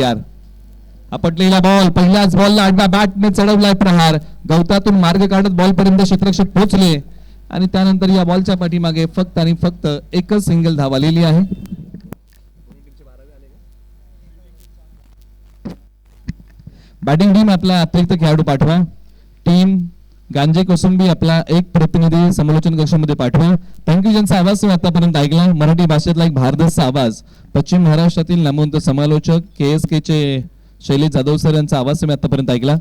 तयार आपटलेला बॉल पहिल्याच बॉलला आडव्या बॅटने चढवलाय प्रहार. गवतातून मार्ग काढत बॉल पर्यंत क्षेत्ररक्षक पोहोचले. आणि त्यानंतर या बॉलच्या पाठीमागे फक्त आणि फक्त एकच सिंगल धाव आलेली आहे. बॅटिंग टीम आपला अतिरिक्त खेळाडू पाठवा. टीम गांजे कोसुंबी आपला एक प्रतिनिधी समालोचन कक्षामध्ये पाठवा. थँक्यू ज्यांचा आवाज तुम्ही आतापर्यंत ऐकला. मराठी भाषेतला एक भारदस्त आवाज. पश्चिम महाराष्ट्रातील नामवंत समालोचक के एस के चे शैलेश जाधव सर यांचा आवाज तुम्ही आतापर्यंत ऐकला.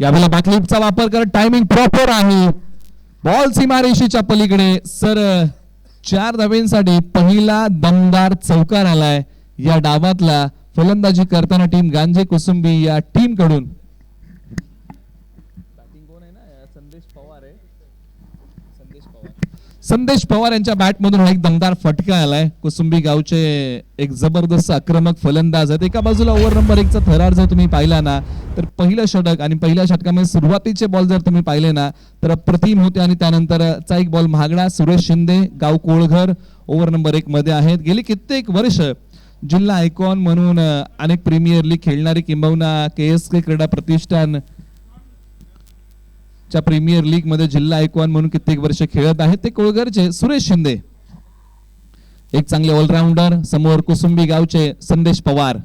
यावेळेला बॅकलिपचा वापर करत टायमिंग प्रॉपर आहे. बॉल सीमारेषेच्या पलीकडे. सर चार धावेंसाठी पहिला दमदार चौकार आलाय. या डावातला फलंदाजी करताना टीम गांजे कुसुंबी या टीमकडून. संदेश पवार यांच्या बॅट मधून एक दमदार फटका आलाय. कुसुंबी गावचे एक जबरदस्त आक्रमक फलंदाज आहेत. एका बाजूला ओव्हर नंबर एकचा थरार जर तुम्ही पाहिला ना तर पहिलं षटक आणि पहिल्या षटकामध्ये सुरुवातीचे बॉल जर तुम्ही पाहिले ना तर अप्रतिम होते आणि त्यानंतरचा एक बॉल महागडा. सुरेश शिंदे गाव कोळघर ओव्हर नंबर एक मध्ये आहेत. गेली कित्येक वर्ष जिल्हा आयकॉन म्हणून अनेक प्रीमियर लीग खेळणारी किंबहुना के एस के क्रीडा प्रतिष्ठान च्या प्रीमियर लीगमध्ये जिल्हा आयकॉन म्हणून कित्येक वर्ष खेळत आहेत. ते कोळघरचे सुरेश शिंदे. एक चांगले ऑलराऊंडर समोर कुसुंबी गावचे संदेश पवार.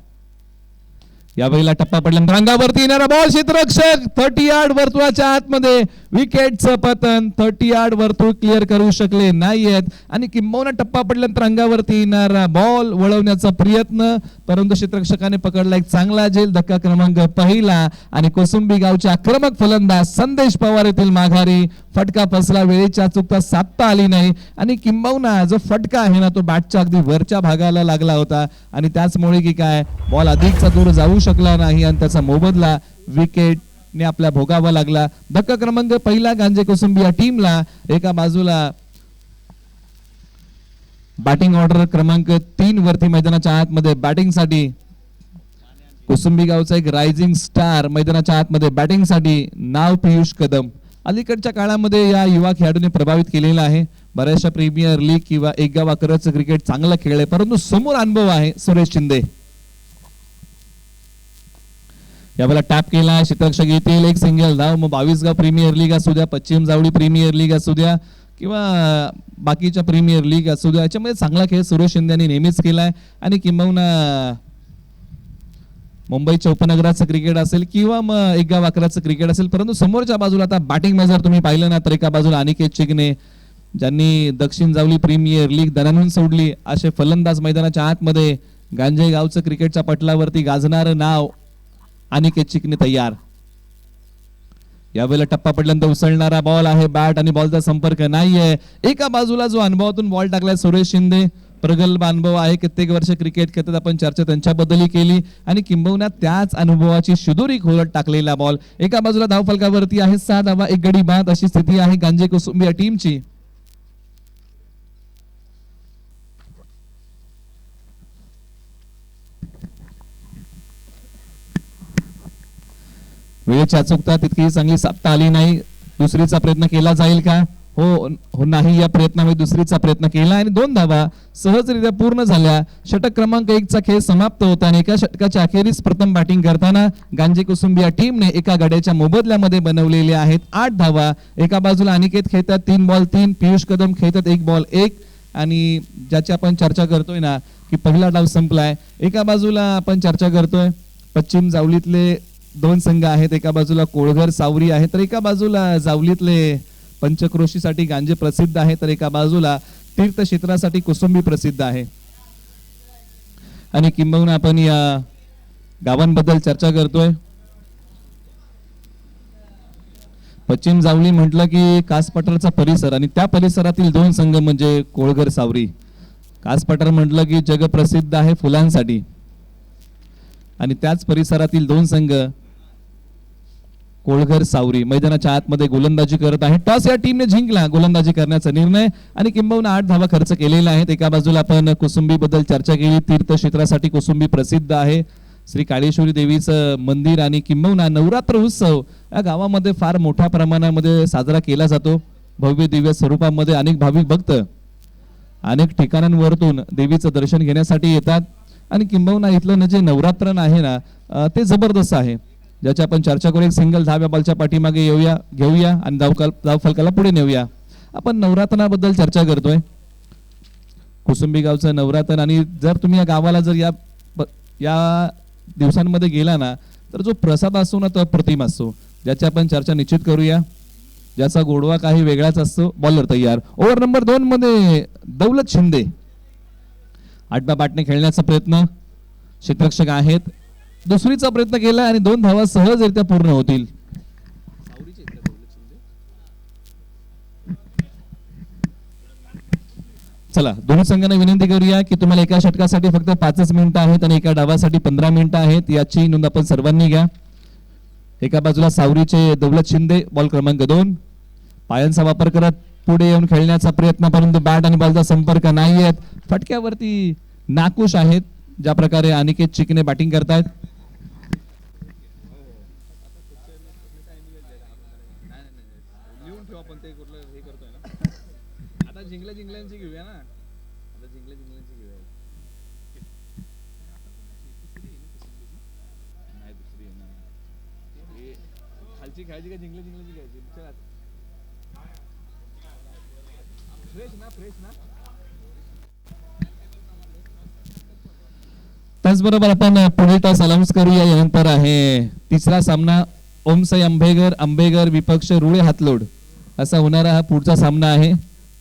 या यावेळेला टप्पा पडल्यानंतर अंगावरती येणारा बॉल क्षेत्ररक्षक थर्टी यार्ड वर्तुळाच्या आतमध्ये विकेटचं पतन थर्टी यार्ड वर्तुळ क्लिअर करू शकले नाहीयेत. आणि किंबहुना टप्पा पडल्यानंतर अंगावरती येणारा बॉल वळवण्याचा प्रयत्न परंतु क्षेत्ररक्षकाने पकडला एक चांगला झेल धक्का क्रमांक पहिला. आणि कोसुंबी गावचे आक्रमक फलंदाज संदेश पवार येथील माघारी फटका फसला वेळेच्या चुकता साधता आली नाही. आणि किंबहुना जो फटका आहे ना तो बॅटच्या अगदी वरच्या भागाला लागला होता. आणि त्याचमुळे की काय बॉल अधिकचा दूर जाऊ शकला नाही आणि त्याचा मोबदला विकेट ने आपल्या भोगावा लागला. धक्का क्रमांक पहिला गांजे कोसुंबी या टीमला एका बाजूला बॅटिंग ऑर्डर क्रमांक तीन वरती मैदानाच्या आतमध्ये बॅटिंगसाठी कोसुंबी गावचा एक रायझिंग स्टार मैदानाच्या आतमध्ये बॅटिंगसाठी नाव पियुष कदम. अलीकडच्या काळामध्ये या युवा खेळाडूने प्रभावित केलेला आहे. बऱ्याचशा प्रीमियर लीग किंवा एक गाव अकराचं क्रिकेट चांगलं खेळलंय परंतु समोर अनुभव आहे सुरेश शिंदे. यावेळेला टॅप केला शीतक्षक येतील एक सिंगल धाव मग बावीस गाव प्रीमियर लीग असू द्या पश्चिम जावळी प्रीमियर लीग असू द्या किंवा बाकीच्या प्रीमियर लीग असू द्या याच्यामध्ये चांगला खेळ सुरेश शिंदे यांनी नेहमीच केला आहे. आणि किंबहुना मुंबईच्या उपनगराचं क्रिकेट असेल किंवा मग एक गाव अकराचं क्रिकेट असेल परंतु समोरच्या बाजूला आता बॅटिंग जर तुम्ही पाहिलं ना तर एका बाजूला अनिकेत चिगणे ज्यांनी दक्षिण जावली प्रीमियर लीग दणानून सोडली असे फलंदाज मैदानाच्या आतमध्ये गांजे गावचं क्रिकेटच्या पटलावरती गाजणारं नाव अनिकेत चिकने तयार. यावेळेला टप्पा पडल्यानंतर उसळणारा बॉल आहे बॅट आणि बॉलचा संपर्क नाहीये. एका बाजूला जो अनुभवातून बॉल टाकलाय सुरेश शिंदे प्रगल्भ अनुभव आहे. कित्येक वर्ष क्रिकेट खेळतात. आपण चर्चा त्यांच्याबद्दलही केली. आणि किंबहुना त्याच अनुभवाची शिदोरी खोलत टाकलेला बॉल एका बाजूला धावफलकावरती आहे. सहा धावा एक गडी बाद अशी स्थिती आहे. गांजे कुसुंबी या टीमची वेळेची अचूकता तितकी चांगली साधता आली नाही. दुसरीचा प्रयत्न केला जाईल का? हो हो नाही या प्रयत्नामध्ये दुसरीचा प्रयत्न केला आणि दोन धावा सहजरित्या पूर्ण झाल्या. षटक क्रमांक एकचा खेळ समाप्त होता आणि एका षटकाच्या अखेरीस प्रथम बॅटिंग करताना गांजे कुसुंबी या टीमने एका गड्याच्या मोबदल्यामध्ये बनवलेले आहेत आठ धावा. एका बाजूला अनिकेत खेळतात तीन बॉल तीन. पियुष कदम खेळतात एक बॉल एक. आणि ज्याची आपण चर्चा करतोय ना की पहिला डाव संपलाय. एका बाजूला आपण चर्चा करतोय पश्चिम जावलीतले दोन संघ आहेत. एका बाजूला कोळघर सावरी आहे. तर एका बाजूला जावलीतले पंचक्रोशीसाठी गांजे प्रसिद्ध आहे तर एका बाजूला तीर्थक्षेत्रासाठी कुसुंबी प्रसिद्ध आहे. आणि किंबहुना आपण या गावांबद्दल चर्चा करतोय. पश्चिम जावली म्हटलं की कासपठारचा परिसर आणि त्या परिसरातील दोन संघ म्हणजे कोळघर सावरी. कासपठार म्हटलं की जगप्रसिद्ध आहे फुलांसाठी. आणि त्याच परिसरातील दोन संघ कोळघर सावरी मैदानाच्या आतमध्ये गोलंदाजी करत आहे. टॉस या टीमने जिंकला. गोलंदाजी करण्याचा निर्णय आणि किंबहुना आठ धावा खर्च केलेला आहेत. एका बाजूला आपण कुसुंबी बद्दल चर्चा केली. तीर्थक्षेत्रासाठी कुसुंबी प्रसिद्ध आहे. श्री काळेश्वरी देवीचं मंदिर आणि किंबहुना नवरात्र उत्सव या गावामध्ये फार मोठ्या प्रमाणामध्ये साजरा केला जातो. भव्य दिव्य स्वरूपामध्ये अनेक भाविक भक्त अनेक ठिकाणांवरतून देवीचं दर्शन घेण्यासाठी येतात. आणि किंबहुना इथलं ना जे नवरात्र आहे ना ते जबरदस्त आहे. ज्याची आपण चर्चा करू एक सिंगल दहाव्या बॉलच्या पाठीमागे येऊया घेऊया आणि धावकाल धाव फलकाला पुढे नेऊया. आपण नवरात्रनाबद्दल चर्चा करतोय. कुसुंबी गावचं नवरात्र आणि जर तुम्ही या गावाला जर या या दिवसांमध्ये गेला ना तर जो प्रसाद असतो ना तो अप्रतिम असतो. ज्याची आपण चर्चा निश्चित करूया. ज्याचा गोडवा काही वेगळाच असतो बॉलर तयार. ओव्हर नंबर दोन मध्ये दौलत शिंदे. आठव्या बाटने खेळण्याचा प्रयत्न. क्षेत्ररक्षक आहेत. दुसरीचा प्रयत्न केला आणि दोन धावा सहजरित्या पूर्ण होतील. चला दोन्ही संघांना विनंती करूया की तुम्हाला एका षटकासाठी फक्त पाचच मिनिटं आहेत आणि एका डावासाठी पंधरा मिनिटं आहेत. याची नोंद आपण सर्वांनी घ्या. एका बाजूला सावरीचे दौलत शिंदे बॉल क्रमांक दोन. पायांचा वापर करत पुढे येऊन खेळण्याचा प्रयत्न परंतु बॅट आणि बॉलचा संपर्क नाही आहेत फटक्यावरती नाकुश आहेत ज्या प्रकारे अनिकेत चिकने बॅटिंग करतायत लिहून ठेवा पण ते कुठलं हे करतोय ना आता जिंकल्या जिंकल्यांची घेऊया ना आता जिंकल्या जिंकल्यांची घेऊया नाही दुसरी आहे ना हे खालची खायची का जिंकले जिंकल्याची घ्यायची चला. फ्रेश ना फ्रेश ना. त्याचबरोबर आपण पुढील तास अनाऊन्स करूया यानंतर आहे तिसरा सामना ओमसाई आंबेगर आंबेगर विपक्ष रुळे हातलोड. असा होणारा हा पुढचा सामना आहे.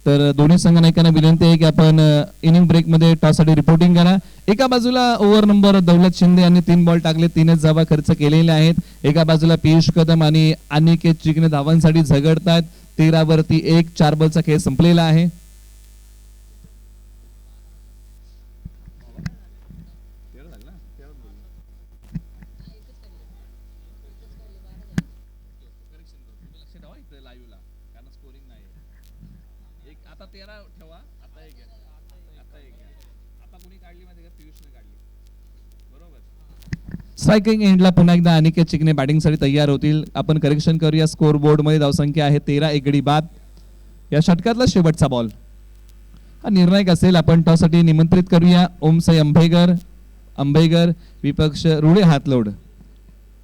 तर दोन्ही संघ नायकांना विनंती आहे की आपण इनिंग ब्रेकमध्ये रिपोर्टिंग करा. एका बाजूला ओव्हर नंबर दौलत शिंदे यांनी तीन बॉल टाकले तीनच धावा खर्च केलेले आहेत. एका बाजूला पियुष कदम आणि अनिकेत चिकने धावांसाठी झगडतात तेरावरती एक चार बॉलचा खेळ संपलेला आहे. तेरा ठेवा. आता एक घ्या. आता घ्या. आता कोणी काढली माहिती का? पियुषने काढली. बरोबर? स्ट्रायकिंग एंडला पुन्हा एकदा अनिकेत चिकने बॅटिंगसाठी तयार होतील. आपण करेक्शन करूया. स्कोर बोर्डमध्ये धावसंख्या आहे तेरा एकडी बाद. या षटकातला शेवटचा बॉल. हा निर्णायक असेल. आपण त्यासाठी निमंत्रित करूया. ओमसाई अंबेगर अंबेगर विपक्ष रुळे हातलोड.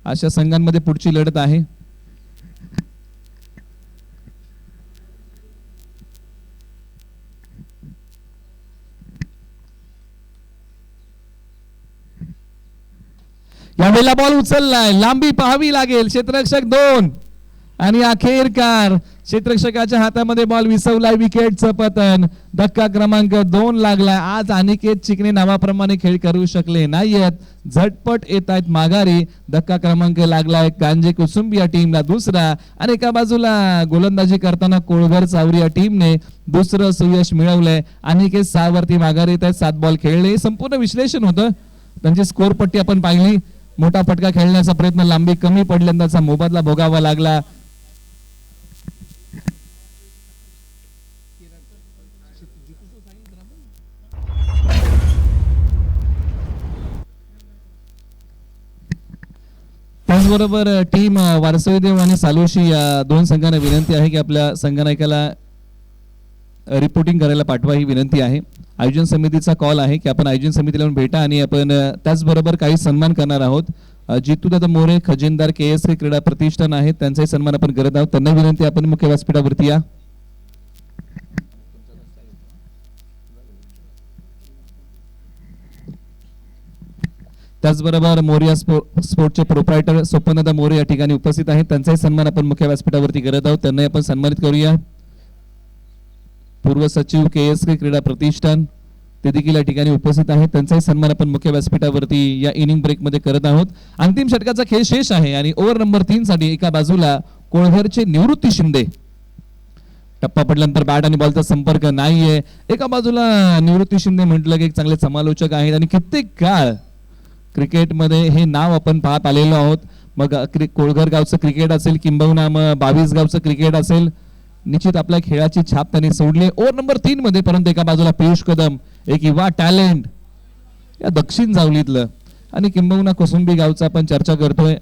अशा संघांमध्ये पुढची लढत आहे. यावेळेला बॉल उचललाय. लांबी पाहावी लागेल. क्षेत्ररक्षक दोन. आणि अखेरकार क्षेत्ररक्षकाच्या हातामध्ये बॉल विसवलाय विकेटचं पतन. धक्का क्रमांक दोन लागलाय. आज अनिकेत चिकणे नावाप्रमाणे खेळ करू शकले नाहीयेत. झटपट येत आहेत माघारी. धक्का क्रमांक लागलाय. कांजे कुसुंबी या टीमला दुसरा. आणि एका बाजूला गोलंदाजी करताना कोळघर चावरी या टीमने दुसरं सुयश मिळवलंय. अनिकेत सहा वरती माघारी येत आहेत. सात बॉल खेळले. संपूर्ण विश्लेषण होतं. त्यांची स्कोर पट्टी आपण पाहिली. मोठा फटका खेळण्याचा प्रयत्न लांबी कमी पडल्यानंतरचा मोबदला भोगावा लागला. त्याचबरोबर टीम वारसोईदेव आणि सालोशी या दोन संघांना विनंती आहे की आपल्या संघनायकाला रिपोर्टिंग करायला पाठवा ही विनंती आहे. आयोजन समितीचा कॉल आहे की आपण आयोजन समितीला येऊन भेटा आणि आपण त्याचबरोबर काही सन्मान करणार आहोत. जितू जितूदादा मोरे खजिनदार के एस के क्रीडा प्रतिष्ठान आहे त्यांचाही सन्मान आपण करत आहोत. त्यांना विनंती आपण मुख्य व्यासपीठावरती या. त्याचबरोबर मोरिया स्पो स्पोर्टचे प्रोप्रायटर स्वप्नदा मोरे या ठिकाणी उपस्थित आहेत. त्यांचाही सन्मान आपण मुख्य व्यासपीठावरती करत आहोत. त्यांनाही आपण सन्मानित करूया. पूर्व सचिव के एस के क्रीडा प्रतिष्ठान ते देखील या ठिकाणी उपस्थित आहेत. त्यांचाही सन्मान आपण मुख्य व्यासपीठावरती या इनिंग ब्रेकमध्ये करत आहोत. अंतिम षटकाचा खेळ शेष आहे आणि ओव्हर नंबर तीन साठी एका बाजूला कोळघरचे निवृत्ती शिंदे. टप्पा पडल्यानंतर बॅट आणि बॉलचा संपर्क नाहीये. एका बाजूला निवृत्ती शिंदे म्हटलं की एक चांगले समालोचक आहेत आणि कित्येक काळ क्रिकेटमध्ये हे नाव आपण पाहत आलेलो आहोत. मग क्रि- कोळघर गावचं क्रिकेट असेल किंबहुना मग बावीस गावचं क्रिकेट असेल निश्चित आपल्या खेळाची छाप त्यांनी सोडली. ओव्हर नंबर तीन मध्ये परंतु एका बाजूला पियुष कदम एक युवा टॅलेंट या दक्षिण जावलीतलं. आणि किंबहुना कुसुंबी गावचा आपण चर्चा करतोय.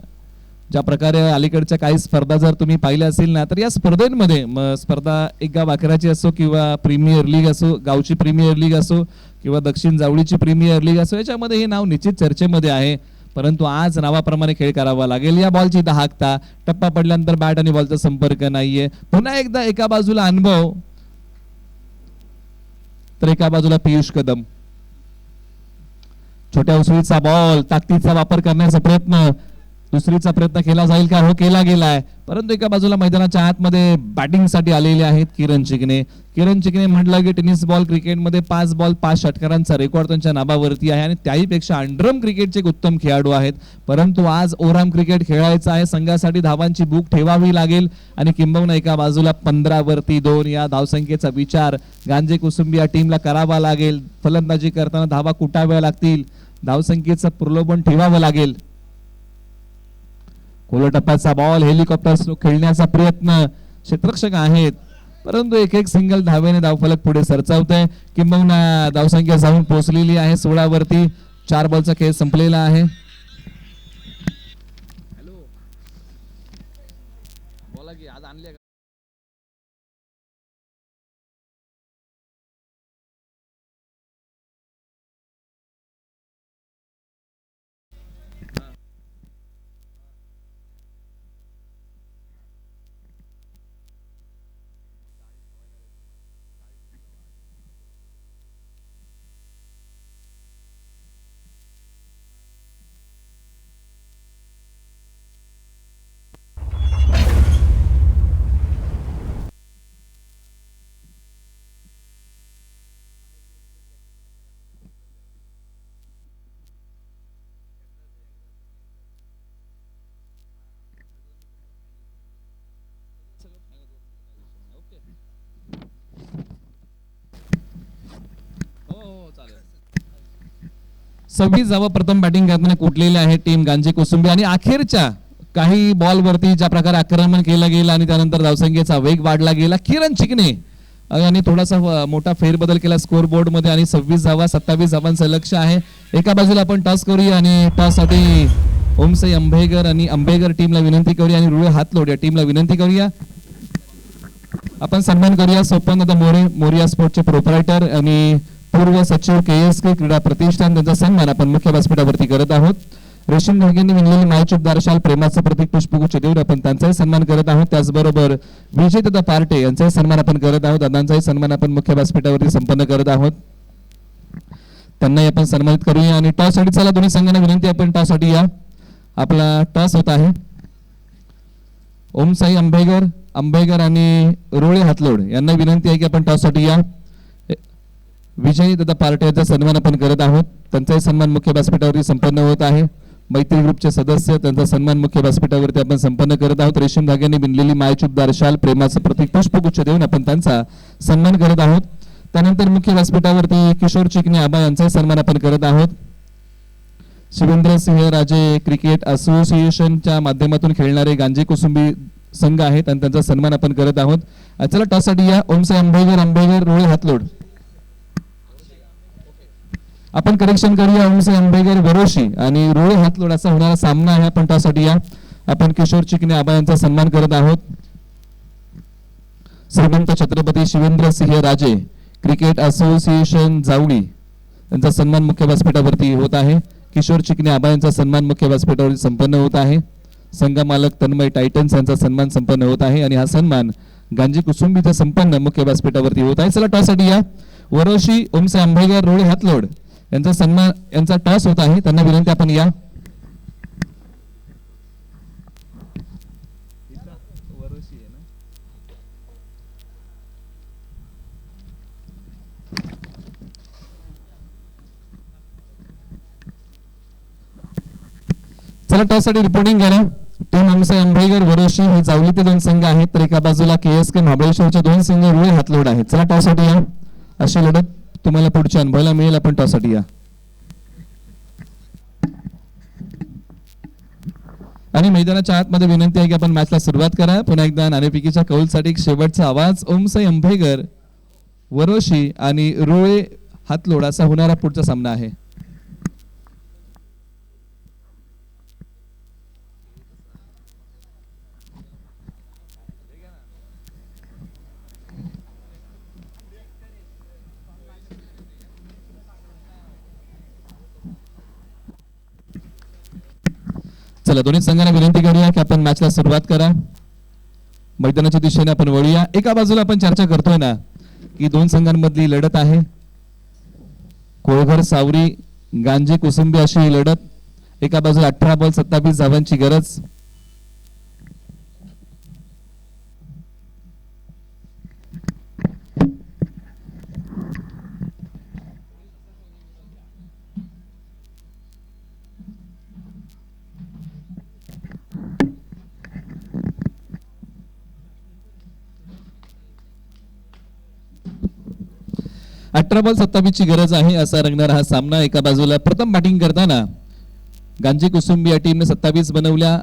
ज्या प्रकारे अलीकडच्या काही स्पर्धा जर तुम्ही पाहिल्या असेल ना तर या स्पर्धेमध्ये स्पर्धा एक गाव अकराची असो किंवा प्रीमियर लीग असो गावची प्रीमियर लीग असो किंवा दक्षिण जावळीची प्रीमियर लीग असो याच्यामध्ये हे नाव निश्चित चर्चेमध्ये आहे. परंतु आज नावाप्रमाणे खेळ करावा लागेल. या बॉलची दहाकता टप्पा पडल्यानंतर बॅट आणि बॉलचा संपर्क नाहीये. पुन्हा एकदा एका बाजूला अनुभव. तर एका बाजूला पियुष कदम. छोट्या उसळीचा बॉल ताकदीचा वापर करण्याचा प्रयत्न. दुसरीचा प्रयत्न केला जाईल का? हो केला गेलाय. परंतु एका बाजूला मैदानाच्या आतमध्ये बॅटिंगसाठी आलेले आहेत किरण चिकणे किरण चिकणे म्हटलं की टेनिस बॉल क्रिकेटमध्ये पाच बॉल पाच षटकारांचा रेकॉर्ड त्यांच्या नावावरती आहे आणि त्याहीपेक्षा अंडरम क्रिकेटचे एक उत्तम खेळाडू आहेत. परंतु आज ओराम क्रिकेट खेळायचं आहे. संघासाठी धावांची भूक ठेवावी लागेल आणि किंबहुना एका बाजूला पंधरावरती दोन. या धावसंख्येचा विचार गांजे कुसुंबी या टीमला करावा लागेल. फलंदाजी करताना धावा कुटाव्या लागतील. धावसंख्येचं प्रलोभन ठेवावं लागेल. कोलटप्प्याचा बॉल हेलिकॉप्टर खेळण्याचा प्रयत्न क्षेत्रक्षक आहेत. परंतु एक एक सिंगल धावेने धावफलक पुढे सरचावत आहे किंबहुना धावसंख्या जाऊन पोहोचलेली आहे. सोळावरती चार बॉलचा खेळ संपलेला आहे. सव्वीस जावा प्रथम बॅटिंग करताना कुठलेले आहे टीम गांजे कोसुंबी. आणि अखेरच्या काही बॉलवरती ज्या प्रकारे आक्रमण केलं गेलं आणि त्यानंतर धावसंख्येचा वेग वाढला गेला किरण चिकणे यांनी थोडासा मोठा फेरबदल केला स्कोर बोर्डमध्ये आणि सव्वीस धावा सत्तावीस धावांचं लक्ष आहे. एका बाजूला आपण टॉस करूया आणि टॉससाठी ओमसाई अंबेगर आणि अंबेगर टीमला विनंती करूया आणि रुळे हात लोडया टीमला विनंती करूया. आपण सन्मान करूया सोपन आता मोरे मोरिया स्पोर्टचे प्रोपरायटर आणि पूर्व सचिव के एस के क्रीडा प्रतिष्ठान त्यांचा सन्मान आपण मुख्य व्यासपीठावरती करत आहोत. रेशीम धाग्यांनी विणलेली मायचूप दारशाल प्रेमाचं प्रतीक पुष्पगुच्छ देऊन आपण त्यांचाही सन्मान करत आहोत. त्याचबरोबर विजय दादा पार्टे यांचाही सन्मान आपण करत आहोत. दादांचाही सन्मान आपण मुख्य व्यासपीठावरती संपन्न करत आहोत. त्यांनाही आपण सन्मानित करूया आणि टॉससाठी चला दोन्ही संघांना विनंती आपण टॉससाठी या. आपला टॉस होत आहे. ओमसाई आंबेगर आंबेगर आणि रोळे हातलोड यांना विनंती आहे की आपण टॉससाठी या. विजयी दादा पार्टे यांचा सन्मान आपण करत आहोत. त्यांचाही सन्मान मुख्य व्यासपीठावरती संपन्न होत आहे. मैत्री ग्रुपचे सदस्य त्यांचा सन्मान मुख्य व्यासपीठावरती आपण संपन्न करत आहोत. रेशीम धाग्याने बिनलेली मायचूप दारशाल प्रेमाचं प्रतीक पुष्पगुच्छ देऊन आपण त्यांचा सन्मान करत आहोत. त्यानंतर मुख्य व्यासपीठावरती किशोर चिकणे आबा यांचाही सन्मान आपण करत आहोत. शिवेंद्र सिंह राजे क्रिकेट असोसिएशनच्या माध्यमातून खेळणारे गांजे कुसुंबी संघ आहेत आणि त्यांचा सन्मान आपण करत आहोत. चला टॉससाठी या ओमसे आंबेगर आंबेगर रोळे हातलोड. आपण करेक्शन करूया ओमसे आंबेगर वरोशी आणि रोळ हातलोड असा होणारा सामना आहे आपण टॉससाठी या. आपण किशोर चिकने आबा यांचा सन्मान करत आहोत. श्रीमंत छत्रपती शिवेंद्र सिंह राजे क्रिकेट असोसिएशन जावळी यांचा सन्मान मुख्य व्यासपीठावरती होत आहे. किशोर चिकने आबा यांचा सन्मान मुख्य व्यासपीठावरती संपन्न होत आहे. संघ मालक तन्मय टायटन्स यांचा सन्मान संपन्न होत आहे आणि हा सन्मान गांजी कुसुंबीचा संपन्न मुख्य व्यासपीठावरती होत आहे. चला टॉसाठी या. वरोशी ओमसे आंबेगर रोळे हातलोड यांचा सन्मान यांचा टॉस होत आहे. त्यांना विनंती आपण या. चला टॉससाठी रिपोर्टिंग करा टीम आमचे अंबेगर वरोशी हे जावलीचे दोन संघ आहेत. तर एका बाजूला के एस के महाबळेश्वरचे दोन संघ रुळे हातलोड आहेत. चला टॉससाठी या. अशी लढत. तुम्हाला पुढच्या अनुभवायला मिळेल आपण त्यासाठी या. आणि मैदानाच्या आतमध्ये विनंती आहे की आपण मॅचला सुरुवात करा. पुन्हा एकदा नाणेपिकीच्या कौलसाठी एक शेवटचा आवाज. ओमसाई अंभेगर वरोशी आणि रुळे हातलोडाचा असा होणारा पुढचा सामना आहे. चला दोन्ही संघांना विनंती करूया की आपण मॅचला सुरुवात करा. मैदानाच्या दिशेने आपण वळूया. एका बाजूला आपण चर्चा करतोय ना की दोन संघांमधली लढत आहे. कोळघर सावरी गांजे कुसुंबी अशी ही लढत. एका बाजूला अठरा बॉल सत्तावीस धावांची गरज. अठरा बॉल सत्तावीसची गरज आहे असा रंगणार हा सामना एका बाजूला प्रथम बॅटिंग करताना गांजी कुसुंबी या टीमने सत्तावीस बनवल्या.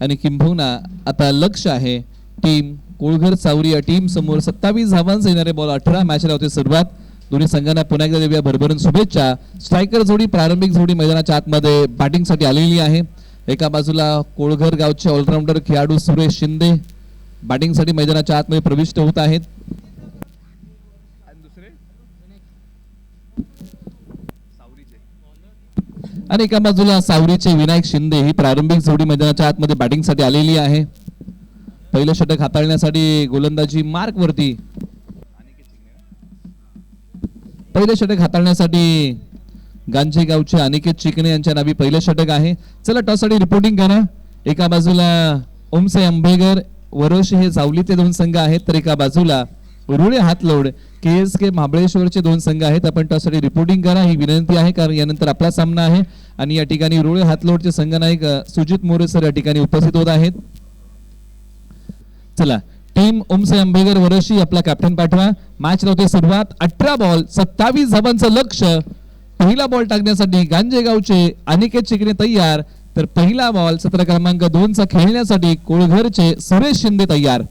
आणि किंबहुना आता लक्ष आहे टीम कोळघर सावरी या टीम समोर सत्तावीस धावांचा येणारे बॉल अठरा मॅचला होते सुरुवात. दोन्ही संघांना पुन्हा एकदा देऊया भरभरून शुभेच्छा. स्ट्रायकर जोडी प्रारंभिक जोडी मैदानाच्या आतमध्ये बॅटिंगसाठी आलेली आहे. एका बाजूला कोळघर गावचे ऑलराऊंडर खेळाडू सुरेश शिंदे बॅटिंगसाठी मैदानाच्या आतमध्ये प्रविष्ट होत आहेत आणि दुसरे सावरीचे आणि एका बाजूला सावरीचे विनायक शिंदे ही प्रारंभिक जोडी मैदानाच्या आतमध्ये बॅटिंगसाठी आलेली आहे. पहिलं षटक हाताळण्यासाठी गोलंदाजी मार्क वरती पहिलं षटक हाताळण्यासाठी गांजे गावचे अनिकेत चिकणे यांच्या नावी पहिलं षटक आहे. चला टॉससाठी रिपोर्टिंग करा. एका बाजूला ओमसे आंबेगर वरोश हे जावलीचे दोन संघ आहेत तर एका बाजूला रुळे हातलोड के एस के महाबळेश्वरचे दोन संघ आहेत. आपण त्यासाठी रिपोर्टिंग करा. ही विनंती आहे कारण यानंतर आपला सामना आहे. आणि या ठिकाणी रुळे हातलोडचे संघनायक सुजित मोरे सर या ठिकाणी उपस्थित होत आहेत. चला टीम ओमसे आंबेकर वरशी आपला कॅप्टन पाठवा. मॅच नव्हते सुरुवात. अठरा बॉल सत्तावीस धावांचं लक्ष. पहिला बॉल टाकण्यासाठी गांजेगावचे अनिकेत चिकणे तयार. तर पहिला बॉल सतरा क्रमांक दोनचा खेळण्यासाठी कोळघरचे सुरेश शिंदे तयार.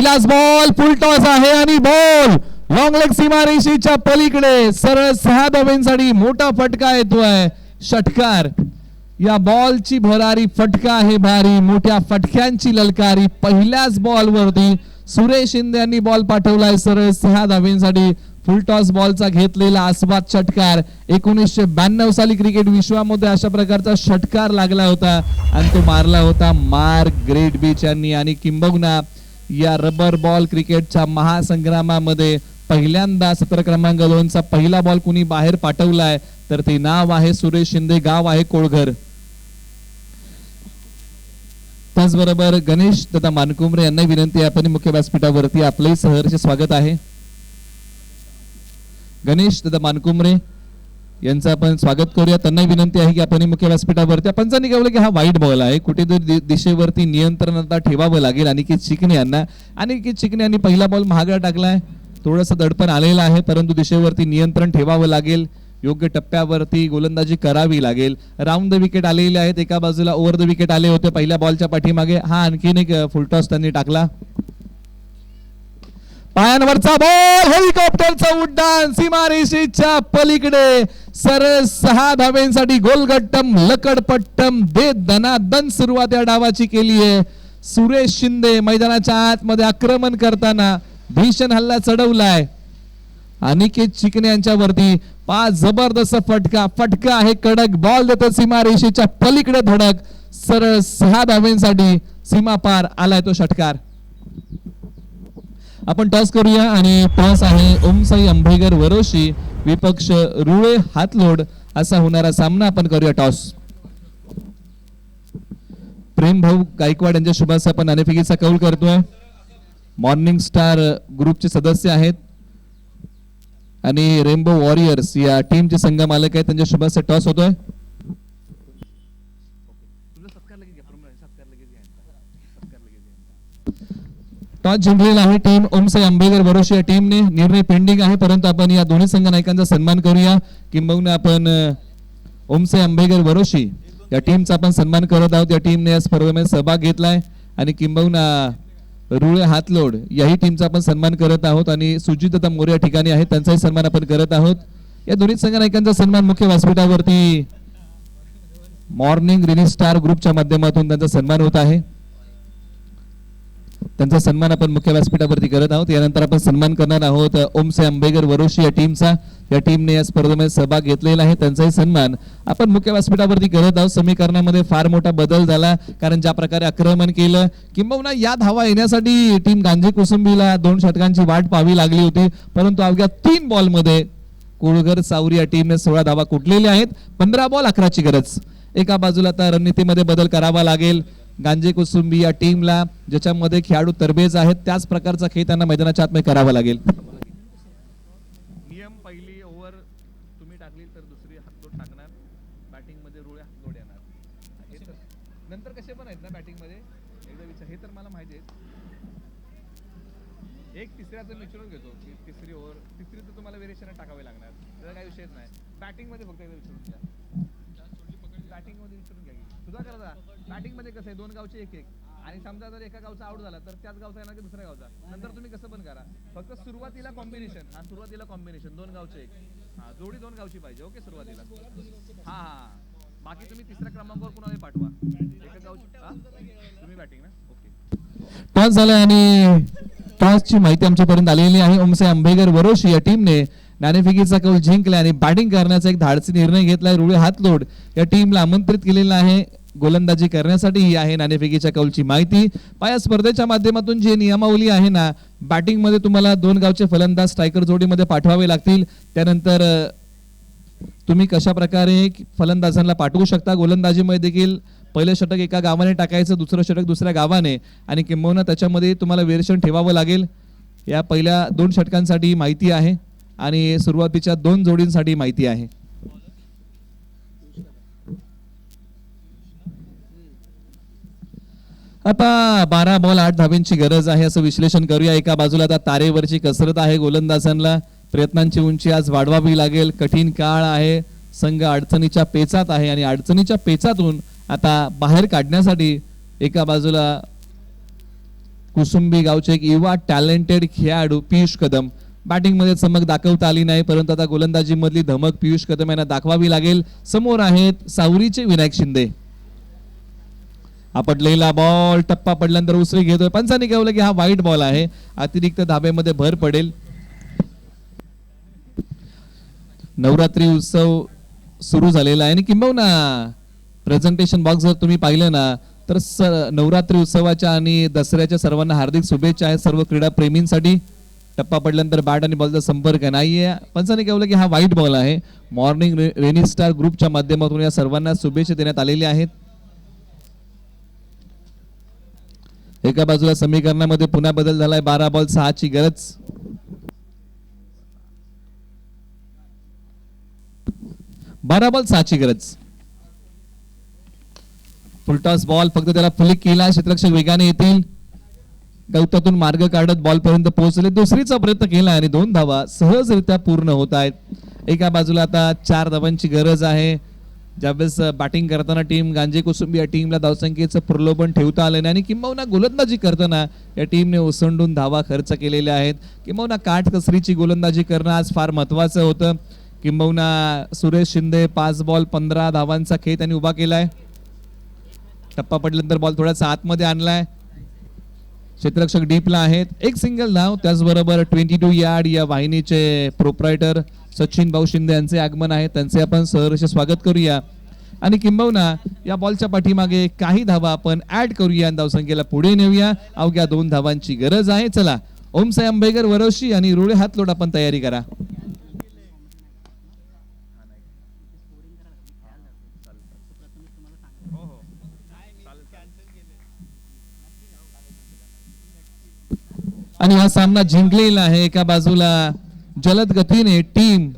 पहिलाच बॉल फुल टॉस आहे आणि बॉल लॉंग लेग सीमारेषेच्या पलीकडे सरळ सहा धावेंसाठी मोठा फटका येतोय. षटकार. या बॉलची भरारी फटका आहे भारी. मोठ्या फटक्यांची ललकारी. पहिल्याच बॉलवरती सुरेश शिंदे यांनी बॉल पाठवलाय सरळ सहा धावेंसाठी. फुल टॉस बॉलचा घेतलेला आस्वाद षटकार. एकोणीसशे ब्याण्णव साली क्रिकेट विश्वामध्ये अशा प्रकारचा षटकार लागला होता. आणि तो मारला होता मार्क ग्रेट बीच यांनी आणि किंबहुना या रबर बॉल क्रिकेटच्या महासंग्रामामध्ये पहिल्यांदा सतरा क्रमांक दोनचा पहिला बॉल कुणी बाहेर पाठवलाय तर ते नाव आहे सुरेश शिंदे गाव आहे कोळघर. त्याचबरोबर गणेश दादा मानकुमरे यांना विनंती आपण मुख्य व्यासपीठावरती आपलंही सहर्ष स्वागत आहे. गणेश दादा मानकुमरे यांचं आपण स्वागत करूया. त्यांनाही विनंती आहे की आपण मुख्य व्यासपीठावरती आपण जर निघावलं की हा वाईट बॉल आहे कुठेतरी दि- दिशेवरती नियंत्रण आता ठेवावं लागेल. आणि की चिकणे यांना अनिकेत चिकणे यांनी पहिला बॉल महागडा टाकलाय. थोडंसं दडपण आलेलं आहे परंतु दिशेवरती नियंत्रण ठेवावं लागेल. योग्य टप्प्यावरती गोलंदाजी करावी लागेल. राऊंड द विकेट आलेले आहेत एका बाजूला ओव्हर द विकेट आले होते पहिल्या बॉलच्या पाठीमागे. हा आणखीन एक फुलटॉस त्यांनी टाकला. पायांवरचा बॉल हेलिकॉप्टरचं उड्डाण सीमारेषेच्या पलीकडे. सरळ सहा धावेंसाठी गोलगट्टम लकडपट्टम दे दनादन सुरुवात या डावाची केली आहे. सुरेश शिंदे मैदानाच्या आतमध्ये आक्रमण करताना भीषण हल्ला चढवलाय. अनिकेत चिकणे यांच्यावरती पाच जबरदस्त फटका. फटका आहे कडक बॉल देतो सीमारेषेच्या पलीकडे धडक. सरळ सहा धावेंसाठी सीमा पार आलाय तो षटकार. आपण टॉस करूया आणि टॉस आहे ओमसाई अंभेगर वरोशी. विपक्ष रुळे हातलोड. असा होणारा सामना आपण करूया टॉस प्रेम भाऊ गायकवाड यांच्या शुभास आपण नाणेफेकीचा कौल करतोय. मॉर्निंग स्टार ग्रुपचे सदस्य आहेत. आणि रेनबो वॉरियर्स या टीमचे संघ मालक आहेत. त्यांच्या शुभास टॉस होतोय. टॉस जिंकलेला आहे टीम ओमसाई आंबेगर बरोशी या टीमने निर्णय पेंडिंग आहे परंतु आपण या दोन्ही संघ नायकांचा सन्मान करूया. किंबहुना आपण ओमसाई आंबेगर बरोशी या टीमचा आपण सन्मान करत आहोत. या टीमने या स्पर्धेमध्ये सहभाग घेतलाय. आणि किंबहुना रुळे हातलोड याही टीमचा आपण सन्मान करत आहोत. आणि सुजित मोरे या ठिकाणी आहेत. त्यांचाही सन्मान आपण करत आहोत. या दोन्ही संघ नायकांचा सन्मान मुख्य व्यासपीठावरती मॉर्निंग रिलीज स्टार ग्रुपच्या माध्यमातून त्यांचा सन्मान होत आहे. त्यांचा सन्मान आपण मुख्य व्यासपीठावरती करत आहोत. यानंतर आपण सन्मान करणार आहोत ओमसे आंबेगर वरोशी या टीमचा. या टीमने या स्पर्धेमध्ये सहभाग घेतलेला आहे त्यांचाही सन्मान आपण मुख्य व्यासपीठावरती करत आहोत. समीकरणामध्ये फार मोठा बदल झाला कारण ज्या प्रकारे आक्रमण केलं किंबहुना या धावा येण्यासाठी टीम गांधी कुसुंबीला दोन षटकांची वाट पाहावी लागली होती. परंतु अवघ्या तीन बॉलमध्ये कुळघर सावरी या टीमने सोळा धावा कुटलेल्या आहेत. पंधरा बॉल अकराची गरज. एका बाजूला आता रणनीतीमध्ये बदल करावा लागेल. गांजे कुसुंबी या टीमला ज्याच्यामध्ये खेळाडू तरबेज आहेत त्याच प्रकारचा खेळ त्यांना मैदानाच्या आतमध्ये करावा लागेल नियम पहिली ओव्हर तुम्ही टाकली तर दुसरी हातलोट टाकणार बॅटिंगमध्ये रुळे हातलोट येणार हे तर नंतर कसे पण आहेत ना बॅटिंगमध्ये एकदा विचार हे तर मला माहिती आहे एक तिसऱ्याचं विचारून घेतो की तिसरी ओव्हर तिसरी तर तुम्हाला व्हेरिएशन टाकावे लागणार त्याचा काही विषयच नाही बॅटिंगमध्ये फक्त एकदा विचारून घ्या बॅटिंगमध्ये विचारून घ्या की. सुद्धा करा बॅटिंगमध्ये कसं आहे दोन गावचे एक एक. आणि समजा जर एका गावचा आउट झाला तर त्याच गावचा येणार की दुसऱ्या गावचा? नंतर तुम्ही कसं पण करा. फक्त सुरुवातीला कॉम्बिनेशन हा सुरुवातीला कॉम्बिनेशन दोन गावचे एक. हा जोडी दोन गावची पाहिजे ओके सुरुवातीला. हा हा बाकी तुम्ही तिसऱ्या क्रमांकावर कुणाला पाठवा. एका गावची तुम्ही बॅटिंग ना? ओके. टॉस झाला आणि टॉसची माहिती आमच्यापर्यंत आलेली आहे. ओमसे आंबेगर वरोशी या टीमने नाणेफेकीचा कौल जिंकला आणि बॅटिंग करण्याचा एक धाडसी निर्णय घेतलाय. रुळे हातलोड या टीमला आमंत्रित केलेला आहे. गोलंदाजी करण्यासाठी ही आहे नाणेफेकीच्या कौलची माहिती. पाया स्पर्धेच्या माध्यमातून जी नियमावली आहे ना बॅटिंगमध्ये तुम्हाला दोन गावचे फलंदाज स्ट्रायकर जोडीमध्ये पाठवावे लागतील. त्यानंतर तुम्ही कशा प्रकारे फलंदाजांना पाठवू शकता? गोलंदाजीमध्ये देखील पहिलं षटक एका गावाने टाकायचं दुसरं षटक दुसऱ्या गावाने. आणि किंबहुना त्याच्यामध्ये तुम्हाला वेरिएशन ठेवावं लागेल. या पहिल्या दोन षटकांसाठी माहिती आहे. आणि सुरुवातीच्या दोन जोडींसाठी माहिती आहे. आता बारा बॉल आठ धाब्यांची गरज आहे असं विश्लेषण करूया. एका बाजूला आता तारेवरची कसरत आहे गोलंदाजांना. प्रयत्नांची उंची आज वाढवावी लागेल. कठीण काळ आहे. संघ अडचणीच्या पेचात आहे आणि अडचणीच्या पेचातून आता बाहेर काढण्यासाठी एका बाजूला कुसुंबी गावचे एक युवा टॅलेंटेड खेळाडू पियुष कदम. बॅटिंगमध्ये चमक दाखवता आली नाही परंतु आता गोलंदाजीमधली धमक पियुष कदम यांना दाखवावी लागेल. समोर आहेत सावरीचे विनायक शिंदे. आपटलेला बॉल टप्पा पडल्यानंतर उसळी घेतोय. पंचाने कळवलं की हा वाईट बॉल आहे. अतिरिक्त धाब्यामध्ये भर पडेल. नवरात्री उत्सव सुरू झालेला आहे. आणि किंबहुना प्रेझेंटेशन बॉक्स जर तुम्ही पाहिलं ना तर स नवरात्री उत्सवाच्या आणि दसऱ्याच्या सर्वांना हार्दिक शुभेच्छा आहेत सर्व क्रीडा प्रेमींसाठी टप्पा पडल्यानंतर बॅट आणि बॉलचा संपर्क नाही आहे पंचाने कळवलं की हा वाईट बॉल आहे. मॉर्निंग रे रेनी स्टार ग्रुपच्या माध्यमातून या सर्वांना शुभेच्छा देण्यात आलेल्या आहेत. एका बाजूला समीकरणामध्ये पुन्हा बदल झालाय बारा बॉल सहाची गरज. बारा बॉल सहाची गरज. फुलटॉस बॉल फक्त त्याला फ्लिक केला क्षेत्रक्षक वेगाने येतील. गवतातून मार्ग काढत बॉलपर्यंत पोहोचले. दुसरीचा प्रयत्न केला आणि दोन धावा सहजरित्या पूर्ण होत आहेत. एका बाजूला आता चार धावांची गरज आहे. ज्यावेळेस बॅटिंग करताना टीम गांजे कुसुंबी या टीमला धावसंख्येचं प्रलोभन ठेवता आलं नाही आणि किंबहुना गोलंदाजी करताना या टीमने ओसंडून धावा खर्च केलेल्या आहेत. किंबहुना काटकसरीची गोलंदाजी करणं आज फार महत्वाचं होतं. किंबहुना सुरेश शिंदे पाच बॉल पंधरा धावांचा खेळ त्यांनी उभा केलाय. टप्पा पडल्यानंतर बॉल थोडासा आतमध्ये आणलाय. क्षेत्ररक्षक डीपला आहेत. एक सिंगल धाव त्याचबरोबर ट्वेंटी टू यार्ड या वाहिनीचे प्रोप्रायटर सचिन भाऊ शिंदे यांचे आगमन आहे. त्यांचे आपण सहर्ष स्वागत करूया. आणि किंबहुना या बॉलच्या पाठीमागे काही धावा आपण ऍड करूया आणि धावसंख्येला पुढे नेऊया. अवघ्या दोन धावांची गरज आहे. चला ओमसाई आंबेकर वरोशी आणि रुळे हातलोट आपण तयारी करा. आणि हा सामना जिंकलेला आहे एका बाजूला. जलद गतीने टीम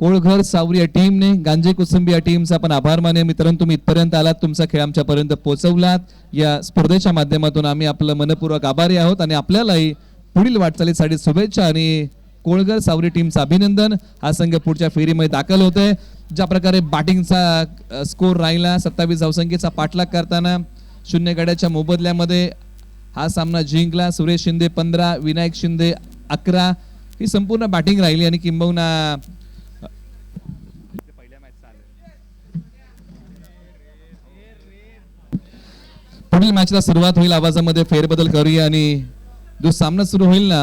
कोळघर सावरी या टीमने गांजे कुसुंबी या टीमचा आपण आभार माने मित्रांनो तुम्ही इथपर्यंत आलात तुमचा खेळ आमच्यापर्यंत पोहोचवलात. या स्पर्धेच्या माध्यमातून आम्ही आपलं मनपूर्वक आभारी आहोत आणि आपल्यालाही पुढील वाटचालीसाठी शुभेच्छा आणि कोळघर सावरी टीमचं अभिनंदन. हा संघ पुढच्या फेरीमध्ये दाखल होतोय. ज्या प्रकारे बॅटिंगचा स्कोर राहिला सत्तावीस धावसंख्येचा पाठलाग करताना शून्य गड्याच्या मोबदल्यामध्ये हा सामना जिंकला. सुरेश शिंदे पंधरा विनायक शिंदे अकरा. ही संपूर्ण बॅटिंग राहिली आणि किंबहुना पहिल्या पुढील मॅचला सुरुवात होईल. आवाजामध्ये फेरबदल करूया आणि जो सामना सुरू होईल ना